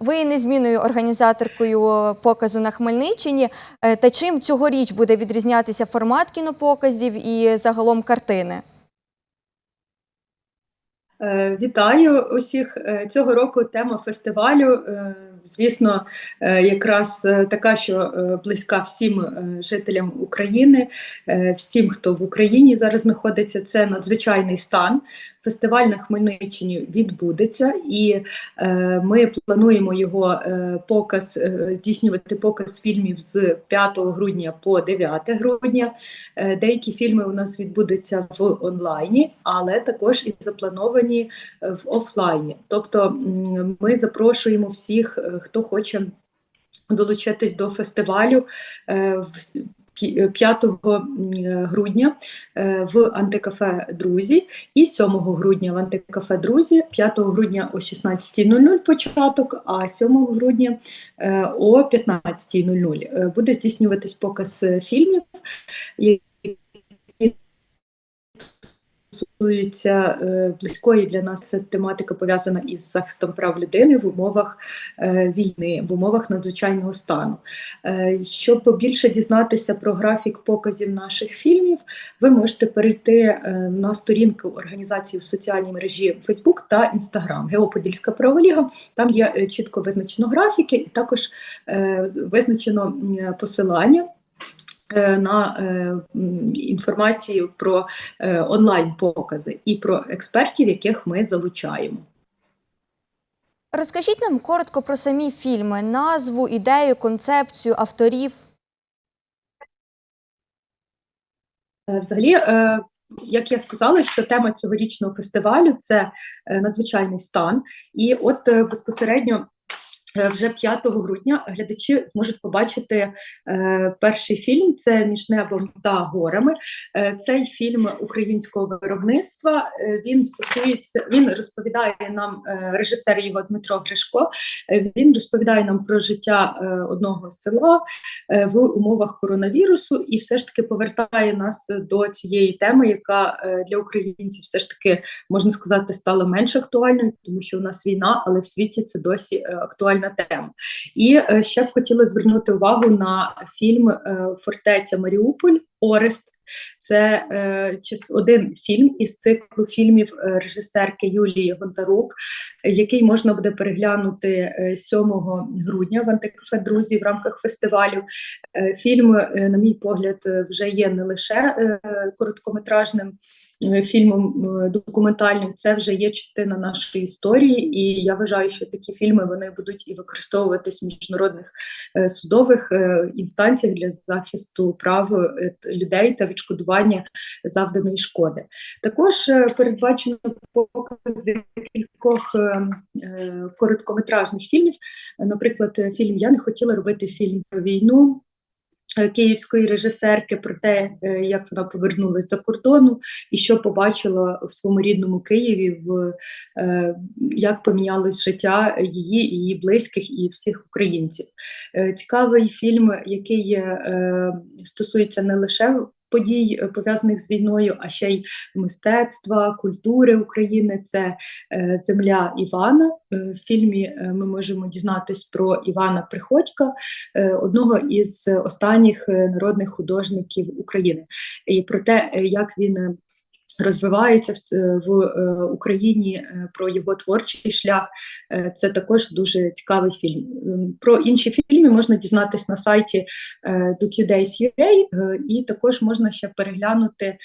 Ви є незмінною організаторкою показу на Хмельниччині. Е, Та чим цьогоріч буде відрізнятися формат кінопоказів і загалом картини? Е, Вітаю усіх. Е, Цього року тема фестивалю, звісно, е, якраз е, така, що е, близька всім жителям України, всім, хто в Україні зараз знаходиться. Це надзвичайний стан. Фестиваль на Хмельниччині відбудеться, і ми плануємо його показ здійснювати показ фільмів з 5 грудня по 9 грудня. Деякі фільми у нас відбудуться в онлайні, але також і заплановані в офлайні. Тобто ми запрошуємо всіх, хто хоче долучитись до фестивалю е, в- 5 грудня е, в антикафе Друзі і 7 грудня в антикафе Друзі, 5 грудня о 16.00 початок, а 7 грудня е, о 15.00 Е, буде здійснюватись показ е, фільмів, які стосуються е, близької для нас це тематика пов'язана із захистом прав людини в умовах е, війни, в умовах надзвичайного стану. Е, Щоб більше дізнатися про графік показів наших фільмів, ви можете перейти на сторінку організації в соціальній мережі Facebook та Instagram Геоподільська правова ліга. Там є чітко визначено графіки, і також визначено посилання. Е, На е, інформацію про е, онлайн-покази і про експертів, яких ми залучаємо. Розкажіть нам коротко про самі фільми, назву, ідею, концепцію, авторів. Взагалі, як я сказала, що тема цьогорічного фестивалю це надзвичайний стан, і от безпосередньо. Е, Вже 5 грудня глядачі зможуть побачити е, перший фільм. Це між небом та горами. Е, цей фільм українського виробництва. Е, він стосується, він розповідає нам е, режисер його Дмитро Гришко. Е, він розповідає нам про життя е, одного села е, в умовах коронавірусу, і все ж таки повертає нас до цієї теми, яка е, для українців все ж таки можна сказати стала менш актуальною, тому що у нас війна, але в світі це досі е, актуальна тема. І е, ще б хотіла звернути увагу на фільм е, Фортеця Маріуполь Орест. Це е, один фільм із циклу фільмів е, режисерки Юлії Гонтарук, е, який можна буде переглянути е, 7 грудня в антикафе Друзі в рамках фестивалю. Е, Фільм, е, на мій погляд, е, вже є не лише е, короткометражним е, фільмом е, документальним, це вже є частина нашої історії, і я вважаю, що такі фільми вони будуть і використовуватись в міжнародних е, судових е, інстанціях для захисту прав е, людей та відшкодування завданої шкоди. Також е, передбачено показ кількох е, е, короткометражних фільмів. Наприклад, фільм Я не хотіла робити фільм про війну. Київської режисерки про те, як вона повернулася за кордону і що побачила в своєму рідному Києві, в як помінялось життя її, її близьких і всіх українців. Цікавий фільм, який стосується не лише подій, е, пов'язаних з війною, а ще й мистецтва, культури України. Це е, Земля Івана. Е, В фільмі ми можемо дізнатись про Івана Приходька, одного із останніх народних художників України, і про те, як він. Розвивається в, е, е, Україні е, про його творчий шлях. Це також дуже цікавий фільм. Ем, Про інші фільми можна дізнатись на сайті DocuDays.ua, і також можна ще переглянути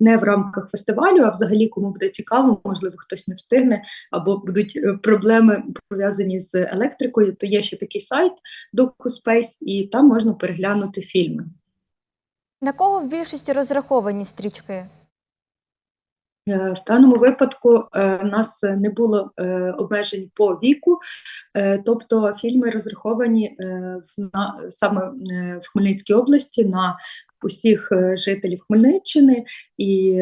не в рамках фестивалю, а взагалі, кому буде цікаво, можливо, хтось не встигне, або будуть проблеми пов'язані з електрикою, то є ще такий сайт DocuSpace, і там можна переглянути фільми. На кого в більшості розраховані стрічки? Е, В даному випадку е, в нас не було е, обмежень по віку, тобто фільми розраховані на саме в Хмельницькій області на усіх жителів Хмельниччини і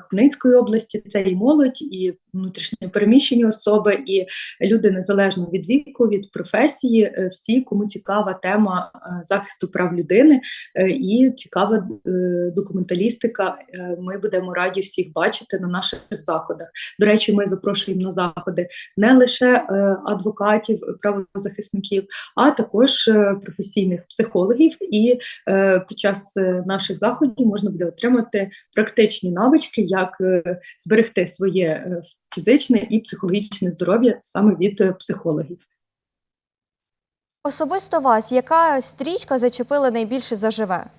Хмельницької області. Це і молодь, і внутрішньо переміщені особи і люди незалежно від віку, від професії, е, всі, кому цікава тема е, захисту прав людини е, і цікава документалістика. Ми будемо раді всіх бачити на наших заходах. До речі, ми запрошуємо на заходи не лише адвокатів, правозахисників, а також професійних психологів. І під час наших заходів можна буде отримати практичні навички, як зберегти своє фізичне і психологічне здоров'я саме від е, психологів. Особисто вас, яка стрічка зачепила найбільше заживе?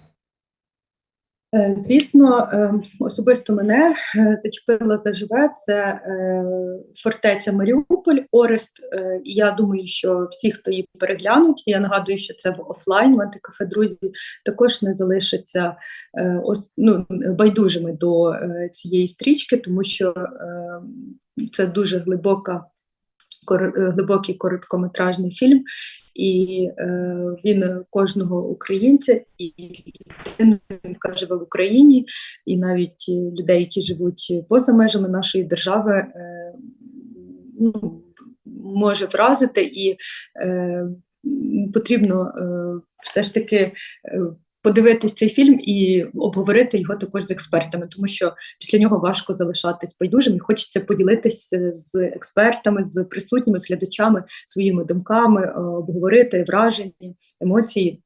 Е, Звісно, е, особисто мене е, зачепила заживе це фортеця Маріуполь, Орест. Я думаю, що всі, хто її переглянуть, я нагадую, що це в офлайн в антикафе друзі, також не залишаться ну, байдужими до цієї стрічки, тому що це дуже глибока. Кор- е, Глибокий короткометражний фільм, і е, він кожного українця і людину, яка живе в Україні, і навіть людей, які живуть поза межами нашої держави, е, ну, може вразити, і е, потрібно е, все ж таки е, подивитись цей фільм і обговорити його також з експертами, тому що після нього важко залишатись байдужим і хочеться поділитися з експертами, з присутніми, з глядачами своїми думками, е, обговорити враження, емоції